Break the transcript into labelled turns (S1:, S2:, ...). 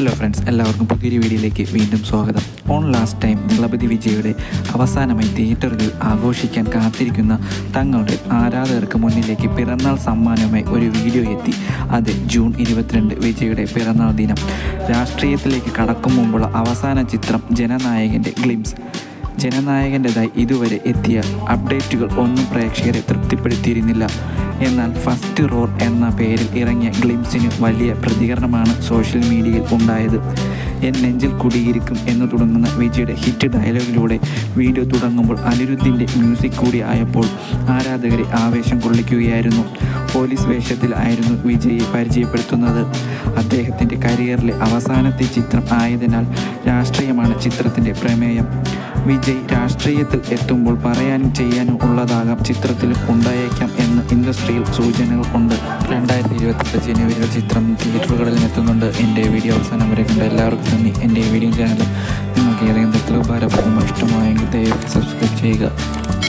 S1: Hello friends എല്ലാവർക്കും പുതിയൊരു വീഡിയോയിലേക്ക് വീണ്ടും സ്വാഗതം. ഓൺ ലാസ്റ്റ് ടൈം ദളപതി വിജയുടെ അവസാനമായി തിയേറ്ററുകൾ ആഘോഷിക്കാൻ കാത്തിരിക്കുന്ന തങ്ങളുടെ ആരാധകർക്ക് മുന്നിലേക്ക് പിറന്നാൾ സമ്മാനമായി ഒരു വീഡിയോ എത്തി. അത് ജൂൺ ഇരുപത്തിരണ്ട് വിജയുടെ പിറന്നാൾ ദിനം. രാഷ്ട്രീയത്തിലേക്ക് കടക്കും മുമ്പുള്ള അവസാന ചിത്രം ജനനായകന്റെ ഗ്ലിംസ്. ജനനായകന്റെതായി ഇതുവരെ എത്തിയ അപ്ഡേറ്റുകൾ ഒന്നും പ്രേക്ഷകരെ തൃപ്തിപ്പെടുത്തിയിരുന്നില്ല. എന്നാൽ ഫസ്റ്റ് റോർ എന്ന പേരിൽ ഇറങ്ങിയ ഗ്ലിംസിന് വലിയ പ്രതികരണമാണ് സോഷ്യൽ മീഡിയയിൽ ഉണ്ടായത്. എൻ നെഞ്ചിൽ കുടിയിരിക്കും എന്ന് തുടങ്ങുന്ന വിജയുടെ ഹിറ്റ് ഡയലോഗിലൂടെ വീഡിയോ തുടങ്ങുമ്പോൾ അനിരുദ്ധിന്റെ മ്യൂസിക് കൂടി ആയപ്പോൾ ആരാധകരെ ആവേശം കൊള്ളിക്കുകയായിരുന്നു. പോലീസ് വേഷത്തിലായിരുന്നു വിജയെ പരിചയപ്പെടുത്തുന്നത്. അദ്ദേഹത്തിന്റെ കരിയറിലെ അവസാനത്തെ ചിത്രം ആയതിനാൽ രാഷ്ട്രീയമാണ് ചിത്രത്തിന്റെ പ്രമേയം. വിജയ് രാഷ്ട്രീയത്തിൽ എത്തുമ്പോൾ പറയാനും ചെയ്യാനും ഉള്ളതാകാം ചിത്രത്തിലും ഉണ്ടായേക്കാം എന്ന് ഇൻഡസ്ട്രിയിൽ സൂചനകൾ ഉണ്ട് രണ്ടായിരത്തി ഇരുപത്തെട്ട് ജനുവരിയിൽ ചിത്രം തിയേറ്ററുകളിൽ എത്തുന്നുണ്ട്. എന്റെ വീഡിയോ അവസാനം വരെ കണ്ട എല്ലാവർക്കും നന്ദി. എന്റെ വീഡിയോ ചാനൽ നിങ്ങൾക്ക് ഏതെങ്കിലും തരത്തിലുള്ള ഉപകാരപ്രദമോ ഇഷ്ടമായെങ്കിൽ ദയവായി സബ്സ്ക്രൈബ് ചെയ്യുക.